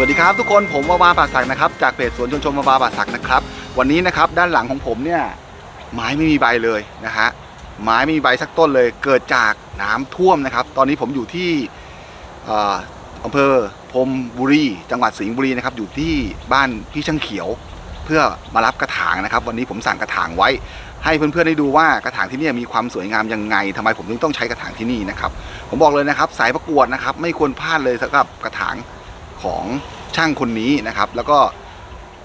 สวัสดีครับทุกคนผมวาวาป่าศักนะครับจากเพจสวนชนชมวาวาป่าศักนะครับวันนี้นะครับด้านหลังของผมเนี่ยไม้ไม่มีใบเลยนะฮะไม้ไม่มีใบสักต้นเลย เกิดจากน้ำท่วมนะครับ ตอนนี้ผมอยู่ที่อำเภอพรมบุรีจังหวัดสิงห์บุรีนะครับอยู่ที่บ้านพี่ช่างเขียว เพื่อมารับกระถางนะครับ วันนี้ผมสั่งกระถางไว้ ให้เพื่อนๆได้ดูว่ากระถางที่นี่มีความสวยงามยังไงทำไมผมถึงต้องใช้กระถางที่นี่นะครับผมบอกเลยนะครับ สายประกวดนะครับไม่ควรพลาดเลยสำหรับกระถาง ของช่างคนนี้นะครับ แล้วก็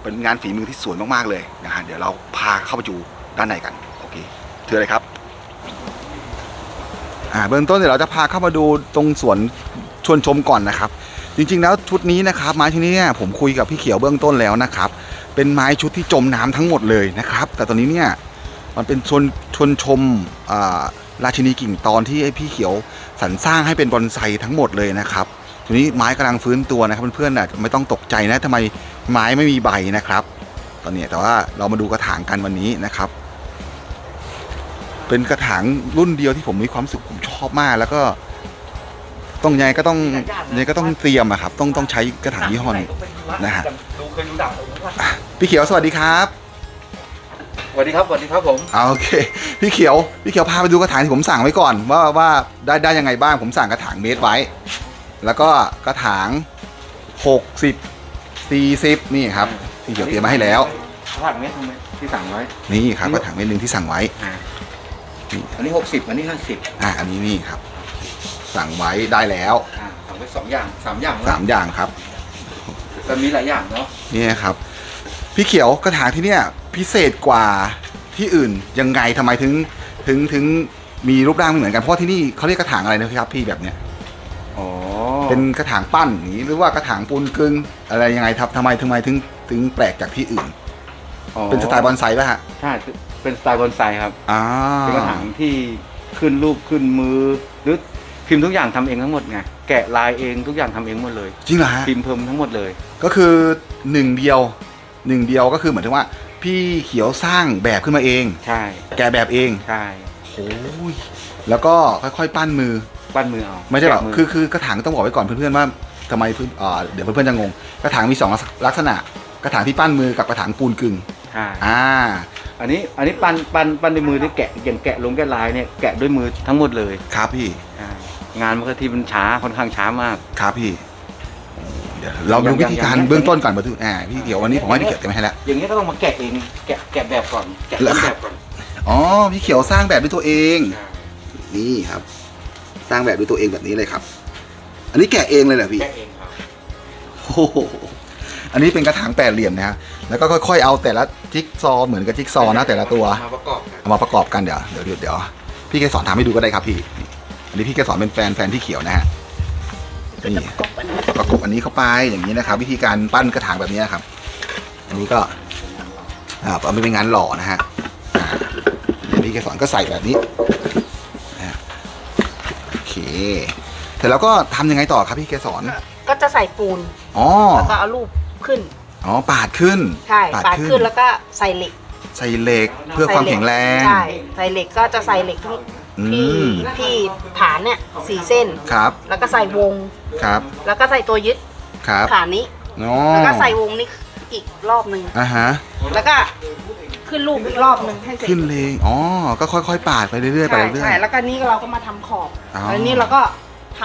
เป็นงานฝีมือที่สวยมากๆเลยนะฮะเดี๋ยวเราพาเข้าไปดูด้านในกันโอเคเชิญเลยครับอ่าเบื้องต้นเดี๋ยวเราจะพาเข้ามาดูตรงสวนชวนชมก่อนนะครับ จริงๆแล้วชุดนี้นะครับ ไม้ที่นี้เนี่ยผมคุยกับพี่เขียวเบื้องต้นแล้วนะครับ เป็นไม้ชุดที่จมน้ำทั้งหมดเลยนะครับ แต่ตอนนี้เนี่ยมันเป็นชวนชวนชมราชินีกิ่งตอนที่ไอพี่เขียวสรรสร้างให้เป็นบอนไซทั้งหมดเลยนะครับ ทีนี้ไม้กำลังฟื้นตัวนะครับเพื่อนๆน่ะไม่ต้องตกใจนะทำไมไม้ไม่มีใบนะครับ ตอนนี้แต่ว่าเรามาดูกระถางกันวันนี้นะครับ เป็นกระถางรุ่นเดียวที่ผมมีความรู้สึกผมชอบมากแล้วก็ ต้องยังไงก็ต้องยังไงก็ต้องเตรียมอะครับ ต้องต้องใช้กระถางยี่ห้อนี้นะฮะดูเคยดูดังผมว่าพี่เขียวสวัสดีครับสวัสดีครับสวัสดีครับผมเอาโอเคพี่เขียวพี่เขียวพาไปดูกระถางที่ผมสั่งไว้ก่อน ว่าว่าได้ได้ยังไงบ้างผมสั่งกระถางเมตรไว้ แล้วก็กระถาง 60 40 นี่ครับพี่เขียวเตรียมมาให้แล้วผ่านเม็ดทำไมที่สั่งไว้ นี่ครับกระถางเมตรหนึ่งที่สั่งไว้ อ่านี่อันนี้หกสิบอันนี้ห้าสิบอะอันนี้นี่ครับ สั่งไว้ได้แล้วอ่าสั่งไว้สองอย่างสามอย่างสามอย่างครับแต่มีหลายอย่างเนาะนี่ครับ พี่เขียวกระถางที่เนี่ยพิเศษกว่าที่อื่นยังไงทำไมถึงถึงถึงมีรูปร่างไม่เหมือนกันเพราะว่าที่นี่เขาเรียกกระถางอะไรนะครับพี่แบบเนี้ยอ๋อ เป็นกระถางปั้นอย่างนี้หรือว่ากระถางปูนกึ่งอะไรยังไงครับทำไมทำไมถึงถึงแปลกจากที่อื่นเป็นสไตล์บอนไซป่ะฮะใช่เป็นสไตล์บอนไซครับ อ่าเป็นกระถางที่ขึ้นรูปขึ้นมือ หรือพิมพ์ทุกอย่างทำเองทั้งหมดไงแกะลายเองทุกอย่างทำเองหมดเลย จริงเหรอฮะ พิมพ์เพิ่มทั้งหมดเลย ก็คือหนึ่งเดียวหนึ่งเดียวก็คือเหมือนถึงว่า พี่เขียวสร้างแบบขึ้นมาเอง ใช่แกะแบบเองใช่โอ้ยแล้วก็ค่อยๆ ปั้นมือ ปั้นมือเอาไม่ใช่หรอกแกะอคือคือกระถางต้องบอกไว้ก่อนเพื่อนๆว่าทำไมเพื่อนอ่าเดี๋ยวเพื่อนๆจะงง กระถางมีสองลักษณะ กระถางที่ปั้นมือกับกระถางปูนกึ่งใช่อ่า อันนี้อันนี้ปั้นปั้นปั้นด้วยมือด้วยแกะอย่างแกะลงแกะลายเนี่ยแกะด้วยมือทั้งหมดเลยครับพี่อ่างานมันก็ที่มันช้าค่อนข้างช้ามาก ครับพี่เดี๋ยวเราดูวิธีการอย่างเบื้องต้นก่อนเบอร์ทุอ่าพี่เดี๋ยววันนี้ผมให้พี่เขียวเตรียมให้แล้ว อย่างนี้ก็ต้องมาแกะเองแกะแกะแบบก่อนแกะแล้ต้วนแบบก่อนอ๋อพี่เขียวสร้างแบบด้วยตัวเองอ่านี่ครับส ร้างแบบด้วยตัวเองแบบนี้เลยครับ อันนี้แกะเองเลยเหรอพี่แกะเองครับโอ้โหอันนี้เป็นกระถางแปดเหลี่ยมนะฮะแล้วก็ค่อยๆเอาแต่ละจิ๊กซอว์เหมือนกับจิ๊กซอว์นะแต่ละตัวมาประกอบกันเอามาประกอบกันเดี๋ยวเดี๋ยวเดี๋ยวเดี๋ยวพี่แกสอนทำให้ดูก็ได้ครับพี่นี่อันนี้พี่แกสอนเป็นแฟนแฟนพี่เขียวนะฮะนี่ประกบอันนี้เข้าไปอย่างนี้นะครับ วิธีการปั้นกระถางแบบนี้นะครับ อันนี้ก็อ่าเอาไปเป็นงานหล่อนะฮะอ่าเดี๋ยวพี่แกสอนก็ใส่แบบนี้นะฮะโอ เคเสร็จแล้วก็ทำยังไงต่อครับพี่แกสอนก็จะใส่ปูนอ๋อแล้วก็เอารูปขึ้น อ๋อปาดขึ้น ใช่ปาดขึ้นแล้วก็ใส่เหล็กใส่เหล็กเพื่อความแข็งแรง ใช่ใส่เหล็กก็จะใส่เหล็กที่อืที่ม ที่ฐานเนี่ยสี่เส้น ครับแล้วก็ใส่วง ครับแล้วก็ใส่ตัวยึดครับฐานนี้ อ๋อแล้วก็ใส่วงนี้อีกรอบหนึ่งอ่าฮะแล้วก็ ขึ้นรูปอีกรอบหนึ่งให้เสร็จขึ้นเลงอ๋อ ก็ค่อยๆ ปาดไปเรื่อยๆ ไปใช่เรื่อใช่ยแล้วก็นี่เราก็มาทำขอบอ๋อแล้วนี่เราก็ท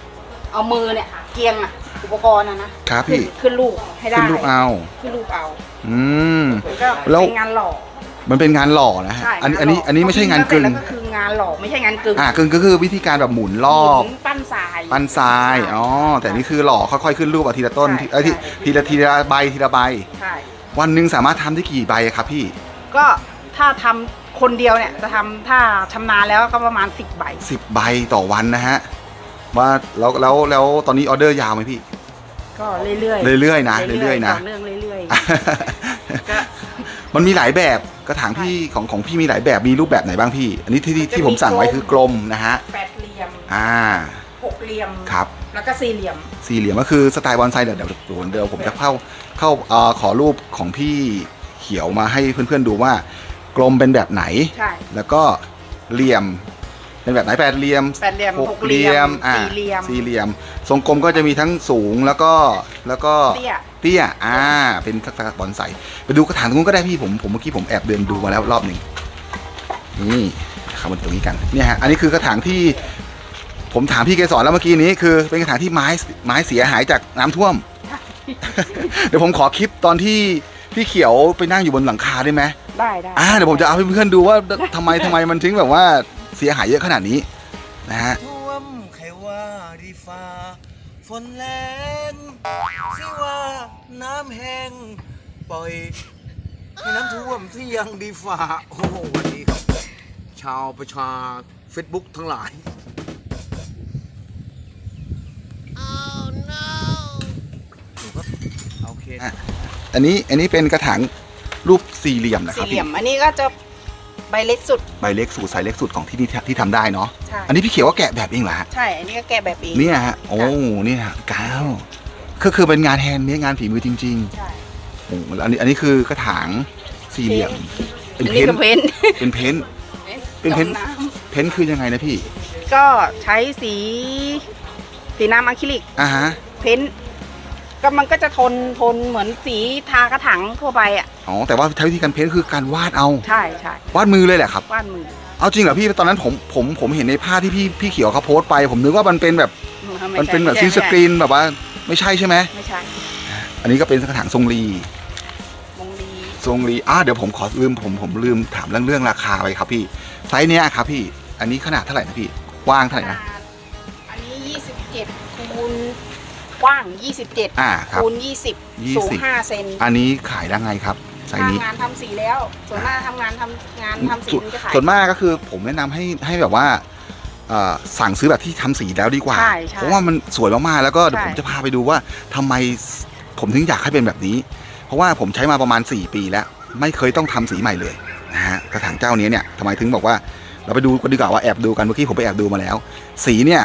ำเอามือเนี่ยเกียงอะอุปกรณ์อะนะครับขึ้นพี่ขึ้นรูปให้ๆได้ขึ้นลูกเอา ขึ้นรูปเอาอืม แล้วก็แล้ว เป็นงานหล่อมันเป็นงานหล่อนะฮะ ใช่อันนี้งาอันนี้หล่อันนี้ไม่ใช่งานกึ่ง แล้วก็คืองานหล่อไม่ใช่งานกึ่งอ่ากึ่งก็คือวิธีการแบบหมุนรอบ หมุนปั้นทราย ปั้นทราย อ๋อ แต่นี่คือหล่อค่อยๆ ขึ้นรูปเอาทีละต้นใช่ทีเอ้ยทีใช่ ทีละทีละใบทีละใบ ใช่วันหนึ่งสามารถทำได้กี่ใบครับพี่ ก็ถ้าทำคนเดียวเนี่ยจะทำถ้าชำนาญแล้วก็ประมาณสิบใบ สิบใบต่อวันนะฮะว่าแล้วแล้วแล้วตอนนี้ออเดอร์ยาวไหมพี่ ก็เรื่อยๆเรื่อยๆนะเรื่อยๆนะ ต่อเนื่องเรื่อยๆก็ มันมีหลายแบบกระถางพี่ของของพี่มีหลายแบบมีรูปแบบไหนบ้างพี่ อันนี้ที่ที่ที่ผมสั่งไว้คือกลมนะฮะแปดเหลี่ยมอ่าหกเหลี่ยมครับ แล้วก็สี่เหลี่ยม สี่เหลี่ยมก็คือสไตล์บอนไซเดี๋ยวเดี๋ยวเดี๋ยวเดี๋ยวผมจะเข้าเข้าเอ่อขอรูปของพี่ เขียวมาให้เพื่อนๆดูว่ากลมเป็นแบบไหน ใช่ แล้วก็เหลี่ยมเป็นแบบไหนแปดเหลี่ยมแปดเหลี่ยมหหกกเหเหลี่ลี่ยยมมอ่าสี่เหลี่ยม สี่เหลี่ยม ทรงกลมก็จะมีทั้งสูงแล้วก็แล้วก็เตี้ย เตี้ยอ่า เป็นทักษะบอนไซไปดูกระถางตรงนู้นก็ได้พี่ผมผมเมื่อกี้ผมแอบเดินดูมาแล้วรอบหนึ่งนี่เข้ามาตรงนี้กันเนี่ยฮะอันนี้คือกระถางที่ ผมถามพี่เกสรแล้วเมื่อกี้นี้คือเป็นกระถางที่ไม้ไม้เสียหายจากน้ำท่วม เดี๋ยวผมขอคลิปตอนที่ พี่เขียวไปนั่งอยู่บนหลังคาได้ไหมได้ได้อ่าเดี๋ยวผมจะเอาให้เพื่อนๆดูว่าทำไมทำไมมันถึงแบบว่าเสียหายเยอะขนาดนี้นะฮะท่วมใครว่าดีฟ้าฝนแรงสิว่าน้ำแห้งปล่อยให้น้ำท่วมที่ยังดีฟ้าโอ้โหวันนี้ครับ ชาวประชาเฟซบุ๊กทั้งหลายโอเค อะอันนี้อันนี้เป็นกระถางรูปสี่เหลี่ยมนะคสี่รับเหลี่ยมอันนี้ก็จะใบเล็กสุด ใบเล็กสุดไซส์เล็กสุดของที่นี่ที่ทำได้เนาะใช่ อันนี้พี่เขียวก็แกะแบบเองเหรอฮะ ใช่ อันนี้ก็แกะแบบเอง เนี่ยฮะ โอ้ เนี่ยฮะกาวก็คือเป็นงานแฮนด์เมดงานฝีมือจริงใช่ๆโอ้แล้วอันนี้อันนี้คือกระถางสี่เหลี่ยม เป็นอันเพ้นี้นก็ท์เพ้นท์เป็นเพ้นท์ เป็นเพ้นท์จมำเพ้นท์คือยังไงนะพี่ ก็ใช้สี สีน้ำอะคริลิก อ่าฮะ เพ้นท์ ก็มันก็จะทนทนเหมือนสีทากระถางทั่วไปอะอ๋อแต่ว่าใช้วิธีการเพ้นท์คือการวาดเอา ใช่ใช่วาดมือเลยแหละครับวาดมือเอาจริงเหรอพี่ตอนนั้นผมผมผมเห็นในภาพที่พี่พี่เขียวเขาโพสต์ไป ผมนึกว่ามันเป็นแบบไมันเป็นแบบใช่ซีสกรีนแบบว่าไม่ใช่ใช่ไหมไม่ใช่อันนี้ก็เป็นกระถางทรงรีมงดีทรงรีอ่าเดี๋ยวผมขอลืมผมผมลืมถามเรื่องเรื่องราคาไปครับพี่ไซส์เนี้ยครับพี่อันนี้ขนาดเท่าไหร่นะพี่กว้างเท่าไหร่นะ อันนี้ 27คูณ กว้าง27อ่าครับคูณ20 20สูง5เซนอันนี้ขายได้ไงครับไซส์ถ้านี้งานทำสีแล้ว ส่วนมากทำงานทำงานทำสีส่วนมันจะขาย ส่วนมากก็คือผมแนะนำให้ให้แบบว่าเอ่อสั่งซื้อแบบที่ทำสีแล้วดีกว่า ใช่ใช่เพราะว่ามันสวยมากๆแล้วก็เดี๋ยวใช่ ผมจะพาไปดูว่าทำไมผมถึงอยากให้เป็นแบบนี้ เพราะว่าผมใช้มาประมาณ 4 ปีแล้ว ไม่เคยต้องทำสีใหม่เลยนะฮะกระถางเจ้านี้เนี่ยทำไมถึงบอกว่าเราไปดูกันดีกว่าว่าแอบดูกันเมื่อกี้ผมไปแอบดูมาแล้ว สีเนี่ย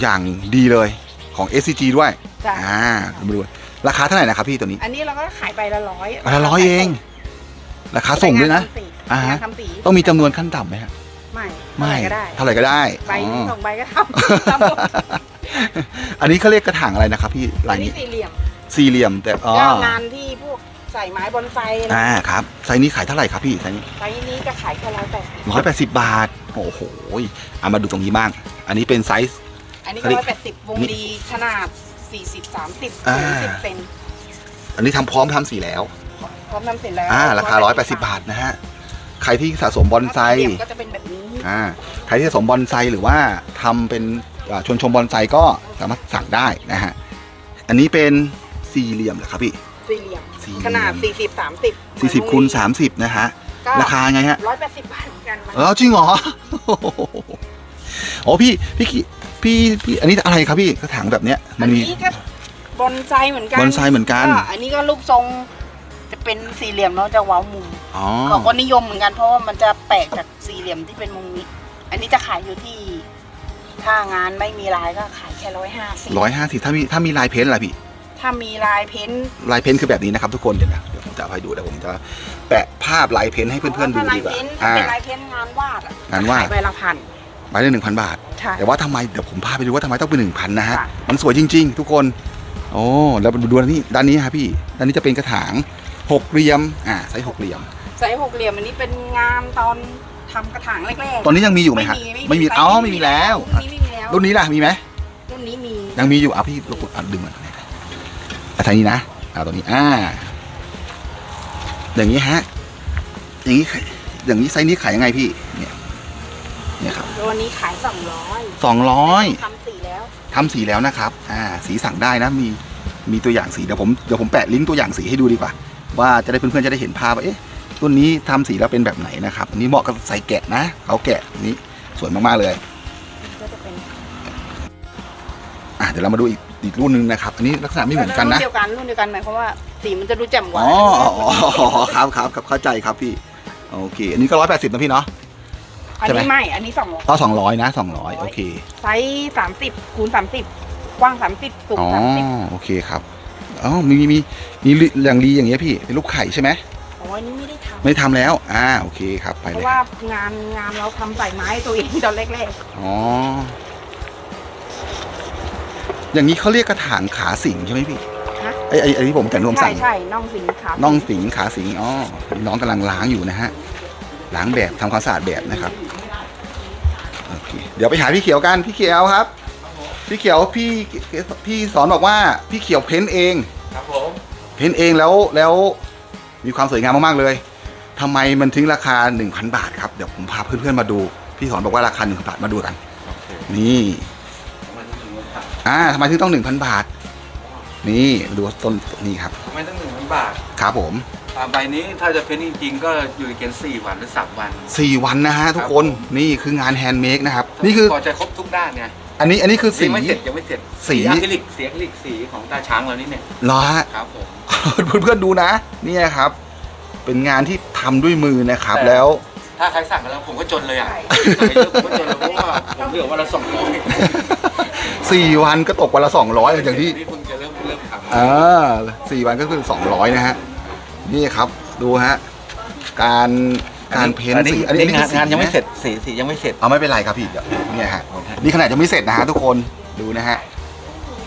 อย่างดีเลย ของ SCG ด้วยจ้ะ อ่ามาดูราคาเท่าไหร่นะครับพี่ตัวนี้อันนี้เราก็ขายใบละร้อยใบละร้อยเอง ราคาส่งด้วยนะ อ่าฮะ งานทำสีต้องมีจำนวนขั้นต่ำไหมฮะไม่ไม่เท่าไหร่ก็ได้เท่าไหร่ก็ได้ใบหนึ่งอ๋อสองใบก็ทำทำหมดอันนี้เขาเรียกกระถางอะไรนะครับพี่อัลานยนี้นี้สี่เหลี่ยมสี่เหลี่ยมแต่อ๋อก็งานที่พวกใส่ไม้บอนไซอะไรอ่าครับไซส์นี้ขายเท่าไหร่ครับพี่ไซส์นี้ ไซส์นี้ก็ขายแค่ร้อยแปดสิบร้อยแปดสิบบาท โอ้โหเอามาดูตรงนี้บ้าง อันนี้เป็นไซส์ อันนี้เขาก็เรียร้กอยแปดสิบวงดีขนาดสี่สิบสามสิบอ่าสูงสิบเซนอันนี้ทำพร้อมทำสีแล้ว พร้อมนำเสร็จแล้วอ่า ราคาร้อยแปดสิบบาทนะฮะ ใครที่สะสมบอนไซสี่เหลี่ยมก็จะเป็นแบบนี้ อ่า ใครที่สะสมบอนไซหรือว่าทำเป็นอ่าชวนชมบอนไซก็สามารถสั่งได้นะฮะ อันนี้เป็นสี่เหลี่ยมเหรอครับพี่ สี่เหลี่ยม สี่เหลี่ยม ขนาดสี่สิบสามสิบสี่สิบคูณสามสิบนะฮะ ราคาไงฮะ ร้อยแปดสิบบาทเหมือนกันเออจริงเหรอ โอ้พี่พี่ขี้ พี่พี่อันนี้อะไรครับพี่กระถางแบบเนี้ยอัมันนมี นี้ก็บอนไซเหมือนกันบอนไซเหมือนกัน อันนี้ก็รูปทรงจะเป็นสี่เหลี่ยมเนาะจะเว้ามุมอ๋อเขาก็นิยมเหมือนกันเพราะว่ามันจะแปลกจากสี่เหลี่ยมที่เป็นมุมนี้ อันนี้จะขายอยู่ที่ ถ้างานไม่มีลายก็ขายแค่ร้อยห้าสิบร้อยห้าสิบถ้ามีถ้ามีลายเพ้นท์ล่ะพี่ ถ้ามีลายเพ้นท์ลายเพ้นท์คือแบบนี้นะครับทุกคนเดี๋ยวนะเดี๋ยวผมจะเอาให้ดูเดี๋ยวผมจะแปะภาพลายเพ้นท์ให้เพื่อนๆดูถ้าลายดีกว่าเพ้นท์อ่า เป็นลายเพ้นท์งานวาดอะงานวาด ขยใบละพัน ใบละหนึ่งพันบาทใช่แต่ว่าทำไมเดี๋ยวผมพาไปดูว่าทำไมต้องเป็นหนึ่งพันนะฮะ ค่ะ มันสวยจริง ๆ ทุกคน โอ้แล้วมาดูด้านนี้ด้านนี้ฮะพี่ ด้านนี้จะเป็นกระถางหกเหลี่ยม อ่าไซส์หกเหลี่ยม ไซส์หกเหลี่ยมอันนี้เป็นงานตอนทำกระถางแรกๆตอนนี้ยังมีอยู่ไหมฮะไม่มีไซส์อ๋อไม่มีแล้วรุ่นนี้ไม่มีแล้วรุ่นนี้ล่ะมีไหม รุ่นนี้มี ยังมีอยู่อะพี่ลองกดอะดึงมันอะทางนี้นะอ่าตัวนี้อ่า อย่างนี้ฮะ อย่างนี้ขายอย่างนี้ไซส์นี้ขายยังไงพี่ เนี่ย เนี่ยครับตัวนี้ขายสองร้อยสองร้อยทำสีแล้วทำสีแล้วนะครับ อ่า สีสั่งได้นะ มี มีตัวอย่างสี เดี๋ยวผม เดี๋ยวผมแปะลิงก์ตัวอย่างสีให้ดูดีกว่า ว่าจะได้เพื่อนๆจะได้เห็นภาพว่า เอ๊ะตัวนี้ทำสีแล้วเป็นแบบไหนนะครับ อันนี้เหมาะกับใส่แกะนะเขาแกะอันนี้สวยมากๆเลยก็จะเป็นอะเดี๋ยวเรามาดูอีกอีกรุ่นหนึงนะครับ อันนี้ลักษณะไม่เหมือนกันนะรุ่นเดียวกัน รุ่นเดียวกันหมายความว่าสีมันจะดูแจ่มกว่า อ๋ออ๋ออ๋อครับครับครับเข้าใจครับพี่ โอเค อันนี้ก็ร้อยแปดสิบนะพี่เนาะ อันใช่ไหมนี้ไม่ อันนี้สองร้อย ก็สองร้อยนะสองร้อยโอเค ไซส์สามสิบคูณสามสิบกว้างสามสิบสูงอ๋อ สามสิบโอเคครับอ๋อมีมีมีอย่างดีอย่างเงี้ยพี่เป็นลูกไข่ใช่ไหมโอ้ยนี่ไม่ได้ทไม่ทำแล้ว อ่า โอเคครับ ไปเพเลยราะว่างานงานเราทำใส่ไม้ตัวเองตอนแรกอ๋อ อย่างนี้เขาเรียกกระถางขาสิงใช่ไหมพี่ๆนะไอ้ไอ้ไอ้ที่ผมแกะรวมใช่สั่ง ใช่น่องสิงขาน่องสิงขาสิงอ๋อน้องกำลังล้างอยู่นะฮะ ล้างแบบทำความสะอาดแบบนะครับโอ เคเดี๋ยวไปหาพี่เขียวกันพี่เขียวครับ พี่เขียวพี่พี่สอนบอกว่าพี่เขียวเพ้นท์เอง ครับผมเพ้นท์เองแล้วแล้วมีความสวยงามมากๆเลยทำไมมันถึงราคา 1,000 บาทครับเดี๋ยวผมพาเพื่อนๆมาดู พี่สอนบอกว่าราคา1,000บาทมาดูกันโอเคนี่ทำไมต้องหนึ่งพันบาทอ่าทำไมถึงต้อง 1,000 บาท นี่มาดูต้นนี่ครับทำไมต้องหนึ่งพันบาทครับผมอ่าใบนี้ถ้าจะเพ้นจริงๆ ก็อยู่เกณฑ์สี่วันหรือสามวัน4วันนะฮะทุกคนนี่คืองานแฮนด์เมดนะครับ นี่คือพอจะครบทุกด้านไงอันนี้อันนี้คือสี ยังไม่เสร็จยังไม่เสร็จสี อะคริลิกสีอะคริลิกสีของตาช้างเรานี่เนี่ยเหรอฮะ ครับผมเพื่อนๆดูนะ เนี่ยครับ เป็นงานที่ทำด้วยมือนะครับแต่ แล้ว ถ้าใครสั่งกันแล้วผมก็จนเลยอะสั่งไปเยอะผมก็จนเลยเพราะว่าผมเหลือวันละสองร้อย4วันก็ตกวันละ200อย่างที่ นี่เพิ่งจะเริ่มเริ่มทำ อ่าสี่วันก็คือ200นะฮะ นี่ครับ ดูฮะ การ การเพ้นท์สีอันนี้งานคืองานยังไม่ะเสร็จสีสียังไม่เสร็จ เอาไม่เป็นไรครับพี่เดี๋ยวเนี่ยฮะนี่ขนาดยังไม่เสร็จนะฮะทุกคนดูนะฮะ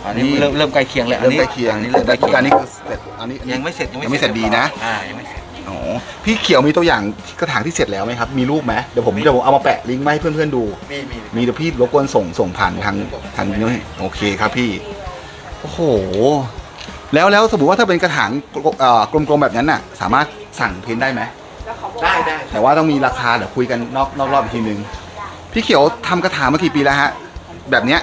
อันนี้นี่ เริ่มเริ่มใกล้เคียงเลยอันเริ่มนี้ใกล้เคียงอันนี้เริ่เริ่มมใกใกล้ล้เคีเคียยงงอันนี้คือเสร็จอันนี้อันนี้ ยังไม่เสร็จยังไม่เสร็จดีนะ อ่ายังไม่เสร็จอ๋อพี่เขียวมีตัวอย่างกระถางที่เสร็จแล้วไหมครับ มีรูปไหมเดี๋ยวผมเดี๋ยวผมเอามาแปะลิงก์มาให้เพื่อนๆดู มีมีมีเดี๋ยวพี่รบกวนส่งส่งผ่านทางทางนี้ให้โอเคครับพี่ โอ้โห แล้วแล้วสมมติว่าถ้าเป็นกระถางเอ่อกลมๆแบบนั้นน่ะ สามารถสั่งเพ้นท์ได้ไหม แล้วเขาบอกได้ว่าได้แต่ว่าต้องมีราคาเดี๋ยวคุยกันนอกนอกรอบอีกทีนึง พี่เขียวทำกระถางมากี่ปีแล้วฮะ แบบเนี้ย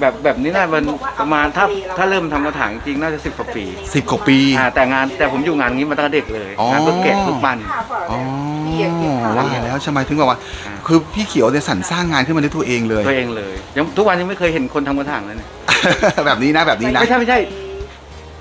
แบบแบบนี้น่ามันประมาณถ้าถ้าเริ่มทำกระถางจริงน่าจะสิบกว่าปีสิบกว่าปี อ่าแต่งานแต่ผมอยู่งานนี้มาตั้งแต่เด็กเลยอ๋อ งานก็แกะลูกปั้นอ๋อว่าแล้วใช่ไหมถึงบอกว่า อ่า คือพี่เขียวเนี่ยสรรสร้างงานขึ้นมาด้วยตัวเองเลย ตัวเองเลยยังทุกวันยังไม่เคยเห็นคนทำกระถางเลยเนี่ย แบบนี้นะแบบนี้นะ ไม่ใช่ไม่ใช่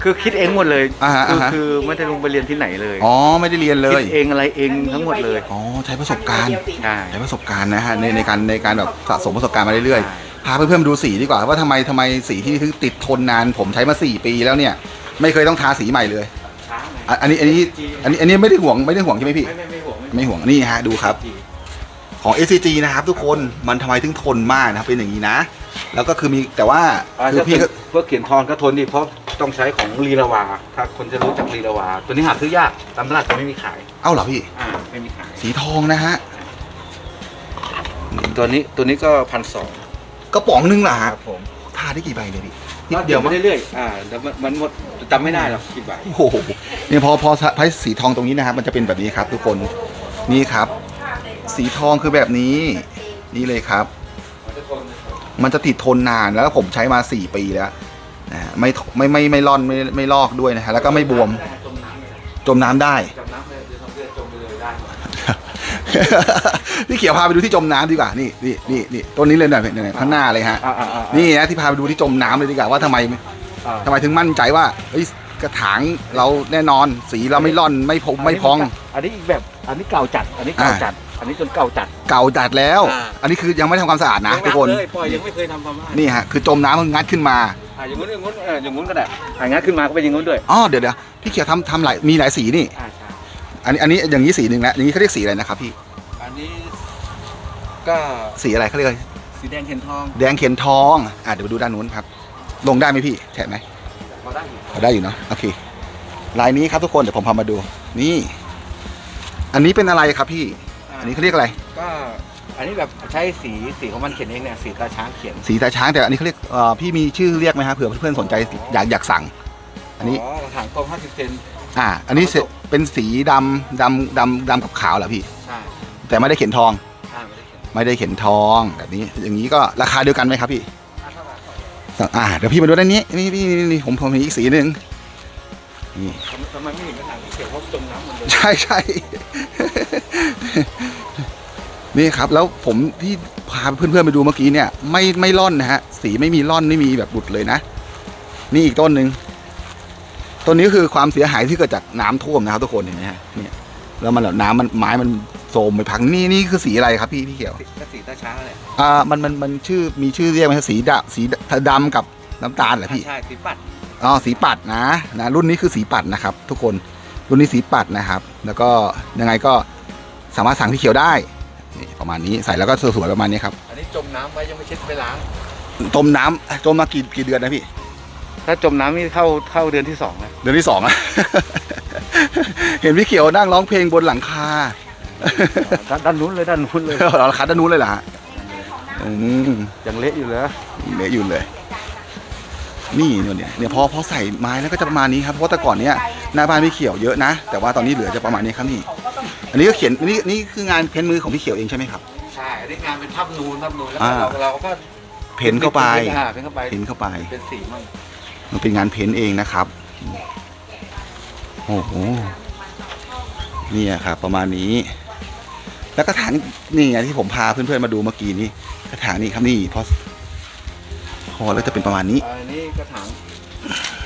คือคิดเองหมดเลยอ่าฮะคืออ่าฮะ คือไม่ได้ลงไปเรียนที่ไหนเลยอ๋อไม่ได้เรียนเลยคิดเองอะไรเองทั้งหมดเลยอ๋อใช้ประสบการณ์ ใช่ ใช้ประสบการณ์นะฮะในในการในการแบบสะสมประสบการณ์มาเรื่อยใช่ ๆ พาเพื่อนๆมาดูสีดีกว่าว่าทำไมทำไมสีที่นี่ถึงติดทนนานผมใช้มา 4 ปีแล้วเนี่ย ไม่เคยต้องทาสีใหม่เลยช้างอะอันนี้อันนี้อันนี้อันนี้ไม่ได้ห่วงไม่ได้ห่วงใช่ไหมพี่ ไม่ไม่ไม่ห่วงไม่ห่วงนี่ฮะดูครับ ของ SCG นะครับทุกคนมันทำไมถึงทนมากนะครับเป็นอย่างนี้นะ แล้วก็คือมีแต่ว่าอ่าคือถ้าพี่เกิก็ดพวกเขียนทอนก็ทนดิเพราะ ต้องใช้ของลีลาวา ถ้าคนจะรู้จักลีลาวา ตัวนี้หาซื้อยากตามตลาดจะไม่มีขาย เอ้าเหรอพี่ อ่าไม่มีขาย สีทองนะฮะ ตัวนี้ตัวนี้ก็พันสองกระป๋องนึงเหรอคฮะรับผมทาได้กี่ใบเลยพี่นิดเดียวมาเรื่อยๆอ่าแล้วมันมันหมดจำไม่ได้หรอกกี่ใบโอ้โหเนี่ยพอพอใช้สีทองตรงนี้นะครับมันจะเป็นแบบนี้ครับ ทุกคนนี่ครับ สีทองคือแบบนี้ นี่เลยครับ มันจะทนมันจะติดทนนานแล้วผมใช้มา 4 ปีแล้ว นะฮะไม่ไม่ไม่ไม่ร่อนไม่ไม่ลอกด้วยนะฮะแล้วก็ไม่บวมจมน้ำเลยจมน้ำได้ จมน้ำเลยจะทำเลือดจมไปเลยได้พี่เขียวพาไปดูที่จมน้ำดีกว่านี่นี่นี่นี่ต้นนี้เลยหน่อยหน่อยข้างหน้าเลยฮะ อ่าอ่าอ่านี่นะที่พาไปดูที่จมน้ำเลยดีกว่าว่าทำไมอ่าทำไมถึงมั่นใจว่าเฮ้ยกระถางเราแน่นอนสีเราไม่ร่อนไม่พงไม่พอง อันนี้อีกแบบอันนี้เก่าจัด อันนี้เก่าจัด อันนี้จนเก่าจัด เก่าจัดแล้ว อ่า อันนี้คือยังไม่ทำความสะอาดนะทุกคนเลยปล่อยยังไม่เคยทำความสะอาดนี่ฮะคือจมน้ำมันงัดขึ้นมา อ่าอย่างงู้นอย่างงู้นเอออย่างงู้นก็ได้อ่างั้นขึ้นมาก็เป็นอย่างงู้นด้วยอ๋อเดี๋ยวเดี๋ยวพี่เขียวทำทำหลายมีหลายสีนี่ อ่าใช่อันนี้อันนี้อย่างนี้สีหนึ่งแล้วอย่างนี้เขาเรียกสีอะไรนะครับพี่อันนี้ก็สีอะไรเขาเรียกอะไรสีแดงเข็นทองแดงเข็นทองอะเดี๋ยวไปดูด้านนู้นครับ ลงได้ไหมพี่แฉะไหม พอได้อยู่พอได้อยู่เนาะโอเคลายนี้ครับทุกคนเดี๋ยวผมพามาดู นี่ อันนี้เป็นอะไรครับพี่ อันนี้เขาเรียกอะไรก็ อันนี้แบบใช้สีสีของมันเขียนเองเนี่ยสีตาช้างเขียนสีตาช้างแต่อันนี้เขาเรียกเอ่อพี่มีชื่อเรียกไหมฮะเผื่อเพื่อนๆสนใจอยากอยากสั่ง อันนี้อ๋อกระถางกลม50เซน อ่า อันนี้เสเป็นสีดำดำดำดำกับขาวเหรอพี่ ใช่แต่ไม่ได้เข็นทอง ใช่ไม่ได้เขียนไม่ได้เข็นทองแบบนี้ อย่างนี้ก็ราคาเดียวกันไหมครับพี่ อ่าเท่าไหร่สั่งอ่าเดี๋ยวพี่มาดูด้านนี้นี่นี่นี่นี่ผมผมมีอีกสีหนึ่งนี่ทำทำไมไม่เห็นกระถางเขียวเพราะจมน้ำหมันเลยใช่ใช่ นี่ครับแล้วผมที่พาเพื่อนๆไปดูเมื่อกี้เนี่ย ไม่ไม่ร่อนนะฮะสีไม่มีร่อนไม่มีแบบหลุดเลยนะ นี่อีกต้นหนึ่งต้นนี้คือความเสียหายที่เกิดจากน้ำท่วมนะครับทุกคนเห็นไหมฮะเนี่ยแล้วมันแบบน้ำมันไม้มันโทรมไปพังนี่นี่คือสีอะไรครับพี่พี่เขียวสีก็สีตาช้างแหละอ่ามันมันมันชื่อมีชื่อเรียกไหมครับสีดำสีดำกับน้ำตาลเหรอพี่ใช่สีปัดอ๋อสีปัดนะนะรุ่นนี้คือสีปัดนะครับ ทุกคนรุ่นนี้สีปัดนะครับ แล้วก็ยังไงก็สามารถสั่งพี่เขียวได้นี่ ประมาณนี้ใส่แล้วก็สวยๆประมาณนี้ครับอันนี้จมน้ำไว้ยังไม่เช็ดไปล้าง ต้มน้ำต้มมากี่กี่เดือนนะพี่ ถ้าจมน้ำนี่เข้าเข้าเดือนที่สองนะเดือนที่สองอะ เห็นพี่เขียวนั่งร้องเพลงบนหลังคา ด้านด้านนู้นเลยด้านนู้นเลยเราคัดด้านนู้นเลยเหรอฮะอืม ยังเละอยู่เลยเละอยู่เลย นี่เนี่ยเนี่ยพอพอใส่ไม้แล้วก็จะประมาณนี้ครับเพราะแต่ก่อนเนี้ยหน้าบ้านพี่เขียวเยอะนะ แต่ว่าตอนนี้เหลือจะประมาณนี้ครับนี่ อันนี้ก็เขียนอันนี้นี่คืองานเพ้นท์มือของพี่เขียวเองใช่ไหมครับ ใช่อันนี้งานเป็นทับนูนทับนูนแล้วอ่า เราเราก็เพ้นท์เข้าไปอ่เพ้นเข้าไปเพ้นท์เข้าไป เป็นสีมั่งมันเป็นงานเพ้นท์เองนะครับ โอ้โห เนี่ยครับ ประมาณนี้ แล้วกระถางนี่ไงที่ผมพาเพื่อนๆมาดูเมื่อกี้นี้กระถางนี่ครับนี่พอพอแล้วจะเป็นประมาณนี้ อันนี้กระถาง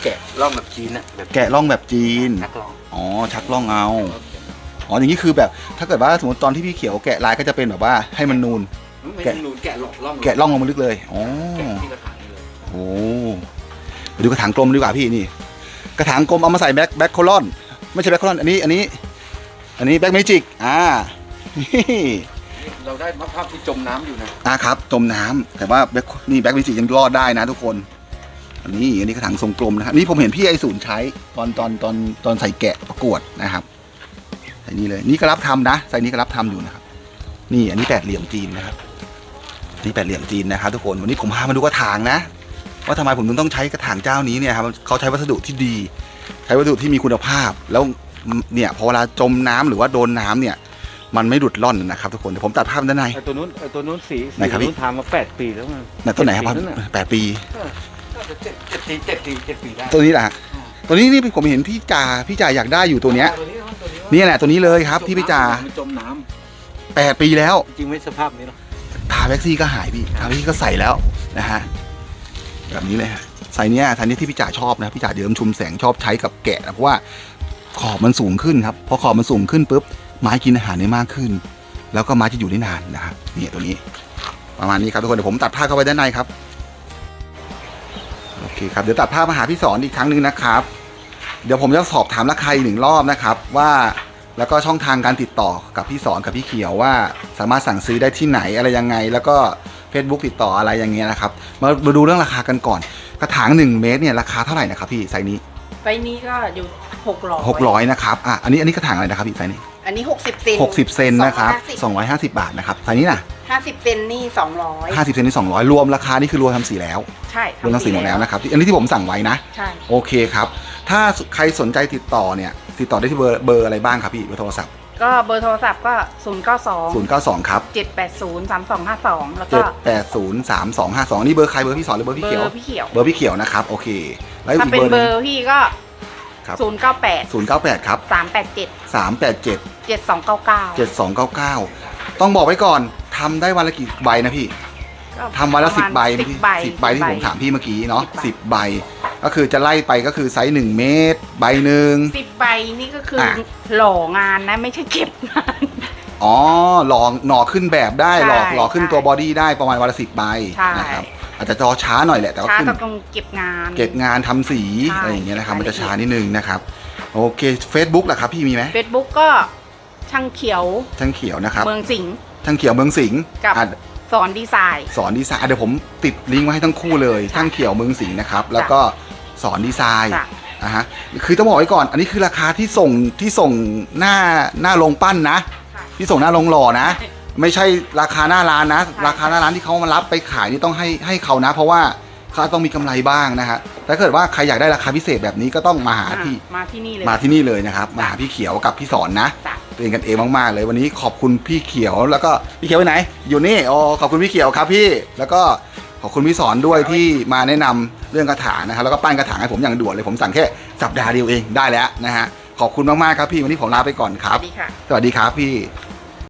แกะร่องแบบจีนนะแบบแกะร่องแบบจีนนักร่องอ๋อชักร่องเอาอ๋ ออย่างนี้คือแบบถ้าเกิดว่าสมมติตอนที่พี่เขียวแกะลายก็จะเป็นแบบว่าให้มันนูน ไม่แกะใช่นูนแกะร่องร่องแกะร่องลงมาลึกเลยอ๋อแกะที่กระถางนี่เลยโอ้ไปดูกระถางกลมดีกว่าพี่นี่ กระถางกลมเอามาใส่แบ็คแบ็คโคลอน ไม่ใช่แบ็คโคลอนอันนี้อันนี้ อันนี้แบ็คเมจิกอ่านี่เราได้มะพร้าวที่จมน้ำอยู่นะอ่าครับจมน้ำแต่ว่าแบ็คนี่แบ็คเมจิกยังรอดได้นะทุกคน อันนี้อันนี้กระถางทรงกลมนะครับนี่ผมเห็นพี่ไอศูนย์ใช้ตอนตอนตอนตอนใส่แกะประกวดนะครับใส่นี่เลยนี่ก็รับทำนะ ใส่นี่ก็รับทำอยู่นะครับ นี่อันนี้แปดเหลี่ยมจีนนะครับนี่แปดเหลี่ยมจีนนะครับทุกคนวันนี้ผมพามาดูกระถางนะ ว่าทำไมผมถึงต้องใช้กระถางเจ้านี้เนี่ยครับเขาใช้วัสดุที่ดี ใช้วัสดุที่มีคุณภาพ แล้วเนี่ยพอเวลาจมน้ำหรือว่าโดนน้ำเนี่ย มันไม่หลุดล่อนนะครับทุกคนเดี๋ยวผมตัดภาพด้านในไอตัวนู้นไอตัวนู้นสีไหนครับพี่สีนู้นทำมาแปดปีแล้วมันไหนต้นไหนครับเจ็ดปีแล้วน่ะแปดปีน่าจะเจ็ดเจ็ดปีเจ็ดปีเจ็ดปีได้ตัวนี้แหละฮะตัวนี้นี่ผมเห็นพี่จ่าพี่จ่าอยากได้อยู่ตัวเนี้ยตัว นี้ตัวนี้นี่แหละตัวนี้เลยครับที่พี่จ่ามันจมน้แปดปีแล้วำจริงไม่สภาพนี้หรอกทาแว็กซี่ก็หายพี่ทาแว็กซี่ก็ใส่แล้วนะฮะแบบนี้เลยฮะใส่เนี้ยทันนี้ที่พี่จ่าชอบนะพี่จ่าเดิมชุมแสงชอบใช้กับแกะนะเพราะว่าขอบมันสูงขึ้นครับพอขอบมันสูงขึ้นปุ๊บไม้กินอาหารได้มากขึ้น แล้วก็ไม้จะอยู่ได้นานนะครับนี่ตัวนี้ ประมาณนี้ครับทุกคนเดี๋ยวผมตัดผ้าเข้าไปด้านในครับโอเคครับเดี๋ยวตัดผ้ามาหาพี่สอนอีกครั้งหนึ่งนะครับ เดี๋ยวผมจะสอบถามราคาอีกหนึ่งรอบนะครับ ว่าแล้วก็ช่องทางการติดต่อกับพี่สอนกับพี่เขียวว่า สามารถสั่งซื้อได้ที่ไหนอะไรยังไง แล้วก็ Facebook ติดต่ออะไรอย่างเงี้ยนะครับ มามาดูเรื่องราคากันก่อน กระถาง 1 เมตรเนี่ยราคาเท่าไหร่นะครับพี่ไซส์นี้ไฟนี้ก็อยู่หกร้อย600นะครับอะอันนี้อันนี้กระถางอะไรนะครับพี่ไซส์นี้ อันนี้หกสิบเซน60 เซนนะครับ250 บาทนะครับไซส์นี้นะ ห้าสิบเซนนี่สองร้อย50เซนนี่200 รวมราคานี่คือรวมทำสีแล้ว ใช่รวมทำสีหมดแล้วนะครับอันนี้ที่ผมสั่งไว้นะ ใช่ โอเคครับ ถ้าใครสนใจติดต่อเนี่ย ติดต่อได้ที่เบอร์เบอร์อะไรบ้างครับพี่เบอร์โทรศัพท์ ก็เบอร์โทรศัพท์ก็ศูนย์เก้าสอง092 ครับเจ็ดแปดศูนย์สามสองห้าสองแล้วก็ 7803252 นี่เบอร์ใครเบอร์พี่สอนหรือเบอร์เบพี่อเขียวร์พี่เขียว เบอร์พี่เขียวนะครับ โอเค แล้วอีถ้ากเป็นเบอร์หเบนึองร์พี่ก็ครับศูนย์เก้าแปด098 ครับสามแปดเจ็ด387เจ็ดสองเก้าเก้า7299 ต้องบอกไว้ก่อน ทำได้วันละกี่ใบนะพี่ทำวันละสิบใบสินะบพี่ใบสิบใบที่ผมถามพี่เมื่อกี้เนาะสิสิบบใบใบ ก็คือจะไล่ไปก็คือไซส์หนึ่งเมตร ใบหนึ่งสิบใบนี่ก็คืออะหล่องานนะไม่ใช่เก็บงานอ๋อหลอหน่อขึ้นแบบได้ใช่หลอกหล่อขึ้นใช่ตัวบอดี้ได้ประมาณวันละสิบใบใช่นะครับอาจจะจอช้าหน่อยแหละแต่ว่าช้าขึ้นก็ต้องเก็บงาน เก็บงานทำสีใช่อะไรอย่างเงี้ยนะครับ มันจะรายละเอียดช้านิดนึงนะครับ โอเค Facebook ล่ะครับพี่มีไหมเฟซบุ๊กก็ช่างเขียว ช่างเขียวนะครับ เมืองสิงห์ ช่างเขียวเมืองสิงห์กับ อะสอนดีไซน์ สอนดีไซน์อะเดี๋ยวผมติดลิงก์ไว้ให้ทั้งคู่เลยช่างเขียวเมืองสิงห์นะครับแล้วก็สอนดีไซน์จ้ะ อะฮะคือต้องบอกไว้ก่อน อันนี้คือราคาที่ส่งที่ส่งหน้าหน้าโรงปั้นนะค่ะที่ส่งหน้าโรงหล่อนะใช่ไม่ใช่ราคาหน้าร้านนะใช่ราคาหน้าร้านที่เขามารับไปขายนี่ต้องให้ให้เขานะ เพราะว่าเขาต้องมีกำไรบ้างนะฮะถ้าเกิดว่าใครอยากได้ราคาพิเศษแบบนี้ก็ต้องมาหาอะที่ มาที่นี่เลย มาที่นี่เลยนะครับ มาหาพี่เขียวกับพี่สอนนะ จ้ะ เป็นกันเองมากๆเลยวันนี้ขอบคุณพี่เขียวแล้วก็พี่เขียวไปไหน อยู่นี่อ๋อขอบคุณพี่เขียวครับพี่แล้วก็ขอบคุณพี่สอนด้วยที่มาแนะนำเรื่องกระถางนะครับแล้วก็ปั้นกระถางให้ผมอย่างด่วนเลยผมสั่งแค่สัปดาห์เดียวเองได้แล้วนะฮะขอบคุณมากๆครับพี่วันนี้ผมลาไปก่อนคสรับวัสดีค่ะสวัสดีครับพี่ค